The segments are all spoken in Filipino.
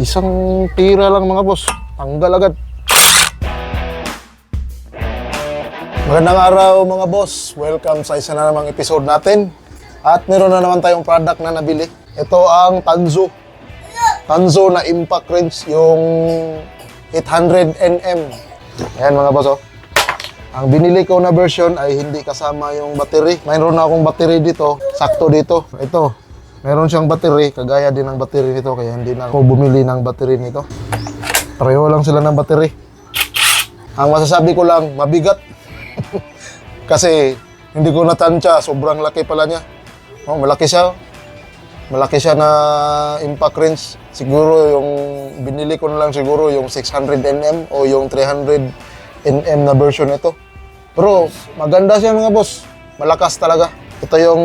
Isang tira lang mga boss. Tanggal agad. Magandang araw mga boss. Welcome sa isa na namang episode natin. At meron na naman tayong product na nabili. Ito ang Tanzo. Tanzo na impact wrench yung 800nm. Ayan mga boss oh. Ang binili ko na version ay hindi kasama yung battery. Mayroon na akong battery dito, sakto dito. Ito, meron siyang battery, kagaya din ng battery nito, kaya hindi na ako bumili ng battery nito. Pareho lang sila ng battery. Ang masasabi ko lang, mabigat. Kasi hindi ko natansya, sobrang laki pala niya. Oh, malaki siya. Malaki siya na impact wrench. Siguro yung binili ko na lang siguro yung 600nm o yung 300nm na version nito. Pero maganda siya mga boss. Malakas talaga. Ito yung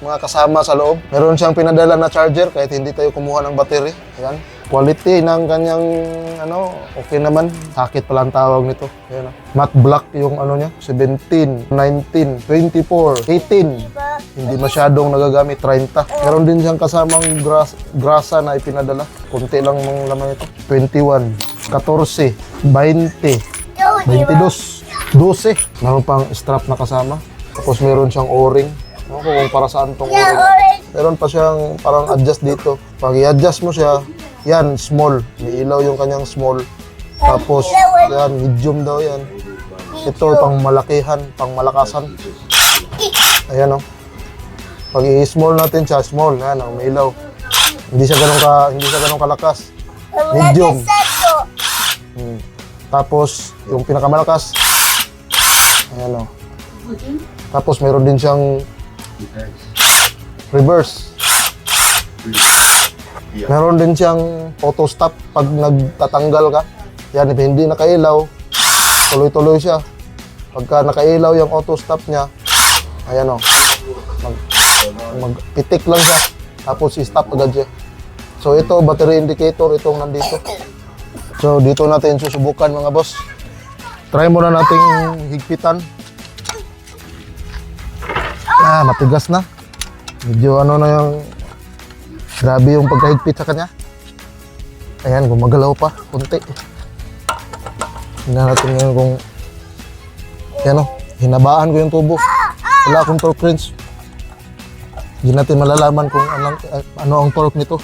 mga kasama sa loob. Meron siyang pinadala na charger kahit hindi tayo kumuha ng battery. Ayan. Quality ng kanyang ano, okay naman. Sakit pala ang tawag nito. Ayan. ah. Matte black yung ano niya. 17, 19, 24, 18. Hindi masyadong nagagamit. 30. Meron din siyang kasamang gras grasa na ipinadala. Kunti lang mga laman ito. 21, 14, 20, 22, 12. Meron pang strap na kasama. Tapos meron siyang o-ring. Ewan ko kung para saan tong o-ring. Meron pa siyang parang adjust dito. Pag i-adjust mo siya, yan, small. May ilaw yung kanyang small. Tapos, yan, medium daw yan. Ito, pang malakihan, pang malakasan. Ayan o. Pag i-small natin siya, small. Yan, oh, may ilaw. Hindi siya ganun ka, hindi siya ganun kalakas. Medium. Hmm. Tapos, yung pinakamalakas, ayan o. Tapos, meron din siyang reverse. Meron din siyang auto stop pag nagtatanggal ka. Yan, hindi nakailaw, tuloy-tuloy siya. Pagka nakailaw yung auto stop niya, ayan o, mag, magpitik lang siya. Tapos i-stop agad siya. So ito, battery indicator, itong nandito. So dito natin susubukan mga boss. Try muna nating higpitan. Ah, matigas na. Medyo ano na yung grabe yung pagkahigpit sa kanya. Ayan, gumagalaw pa, kunti. Tingnan natin ngayon kung yan o, hinabaan ko yung tubo. Wala akong torque wrench. Hindi natin malalaman kung anong, ano ang torque nito.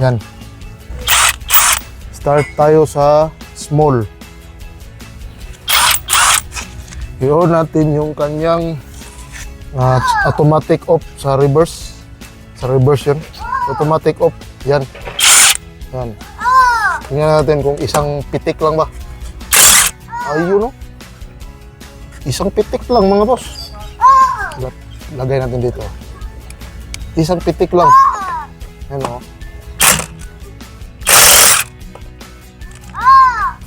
Yan. Start tayo sa small. I-on natin yung kanyang ah, automatic off sa reverse. Sa reverse yun. Automatic off. Yan. Yan. Tingnan natin kung isang pitik lang ba. Ayun no. Isang pitik lang mga boss. Lag- Lagay natin dito. Isang pitik lang. Yan o.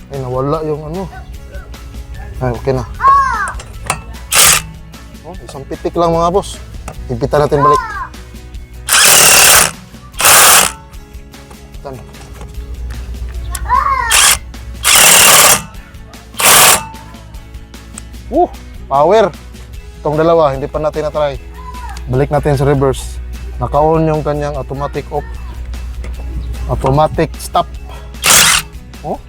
Ay, nawala yung ano. Ay, okay na. Oh, isang pitik lang mga boss. Higpitan natin balik. Higpitan. Uh, power. Itong dalawa, hindi pa natin na-try. Balik natin sa reverse. Naka-on yung kanyang automatic off. Automatic stop. Oh,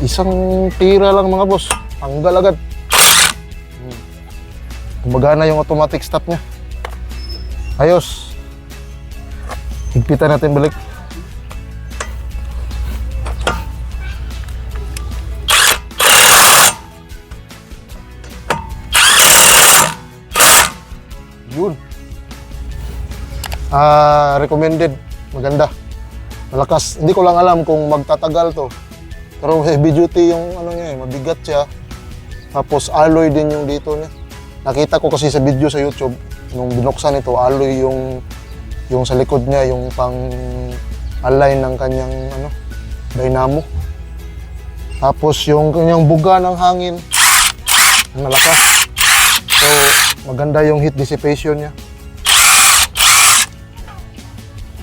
Isang tira lang mga boss. Tanggal agad. Gumagana yung automatic stop niya. Ayos. Higpitan natin balik. Yun. Ah, recommended. Maganda. Malakas. Hindi ko lang alam kung magtatagal to. Pero heavy duty yung ano niya eh, mabigat siya. Tapos alloy din yung dito niya. Nakita ko kasi sa video sa YouTube, nung binuksan ito, alloy yung yung sa likod niya, yung pang align ng kanyang ano, dynamo. Tapos yung kanyang buga ng hangin, malakas. So, maganda yung heat dissipation niya.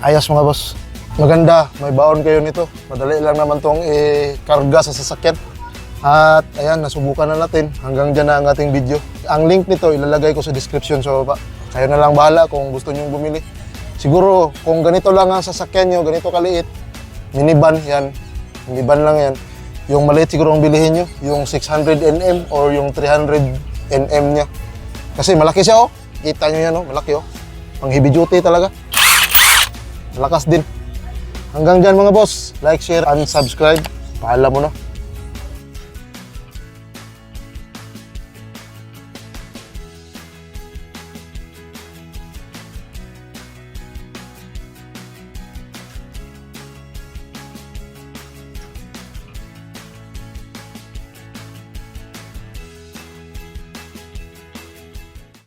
Ayos mga boss. Maganda, may baon kayo nito. Madali lang naman tong i-karga sa sasakyan. At ayan, nasubukan na natin. Hanggang dyan na ang ating video. Ang link nito ilalagay ko sa description so pa. Kayo na lang bahala kung gusto nyong bumili. Siguro, kung ganito lang ang sasakyan nyo, ganito kaliit, minivan yan, minivan lang yan. Yung maliit siguro ang bilihin nyo, yung 600nm or yung 300nm niya. Kasi malaki siya oh. Kita nyo yan oh, malaki oh. Pang heavy duty talaga. Malakas din. Hanggang dyan mga boss. Like, share, and subscribe. Paalam mo na.